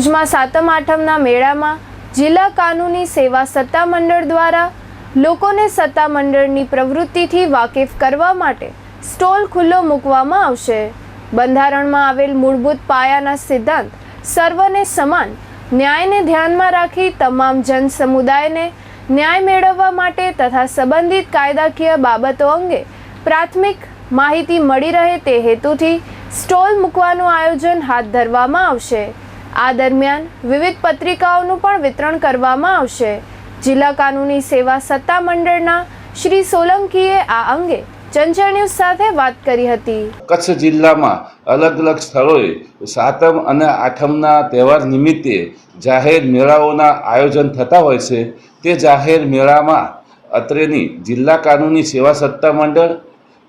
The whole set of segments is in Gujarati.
ભુજમાં સાતમ, આઠમના મેળામાં જિલ્લા કાનૂની સેવા સત્તા મંડળ દ્વારા લોકોને સત્તા મંડળની પ્રવૃત્તિથી વાકેફ કરવા માટે સ્ટોલ ખુલ્લો મૂકવામાં આવશે. બંધારણમાં આવેલ મૂળભૂત પાયાના સિદ્ધાંત સર્વને સમાન ન્યાયને ધ્યાનમાં રાખી તમામ જન સમુદાયને ન્યાય મેળવવા માટે તથા સંબંધિત કાયદાકીય બાબતો અંગે પ્રાથમિક માહિતી મળી રહે તે હેતુથી સ્ટોલ મૂકવાનું આયોજન હાથ ધરવામાં આવશે. આ દરમિયાન વિવિધ પત્રિકાઓનું પણ વિતરણ કરવામાં આવશે. જિલ્લા કાનૂની સેવા સત્તા મંડળના શ્રી સોલંકીએ આ અંગે ચંચળ ન્યૂઝ સાથે વાત કરી હતી. કચ્છ જિલ્લામાં અલગ અલગ સ્થળોએ સાતમ અને આઠમના તહેવાર નિમિત્તે જાહેર મેળાઓના આયોજન થતા હોય છે. તે જાહેર મેળામાં અત્રેની જિલ્લા કાનૂની સેવા સત્તા મંડળ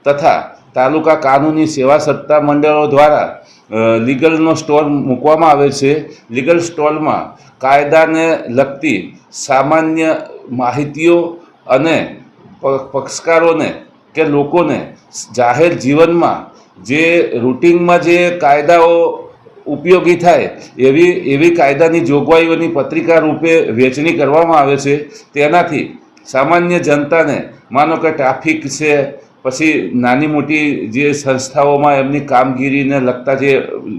તથા તાલુકા કાનૂની સેવા સત્તા મંડળો દ્વારા લીગલનો સ્ટોલ મૂકવામાં આવે છે. લીગલ સ્ટોલમાં કાયદાને લગતી સામાન્ય માહિતીઓ અને પક્ષકારોને કે લોકોને જાહેર જીવનમાં જે રૂટિનમાં જે કાયદાઓ ઉપયોગી થાય એવી એવી કાયદાની જોગવાઈઓની પત્રિકા રૂપે વહેંચણી કરવામાં આવે છે. તેનાથી સામાન્ય જનતાને માનો કે ટ્રાફિક છે પછી નાની મોટી જે સંસ્થાઓમાં એમની કામગીરીને લગતા જે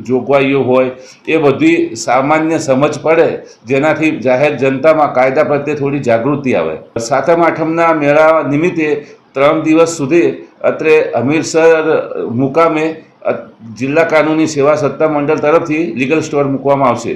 જોગવાઈઓ હોય, એ બધી સામાન્ય સમજ પડે, જેનાથી જાહેર જનતામાં કાયદા પ્રત્યે થોડી જાગૃતિ આવે. સાતમ આઠમના મેળા નિમિત્તે ત્રણ દિવસ સુધી અત્રે હમીરસર મુકામે જિલ્લા કાનૂની સેવા સત્તા મંડળ તરફથી લીગલ સ્ટોર મૂકવામાં આવશે.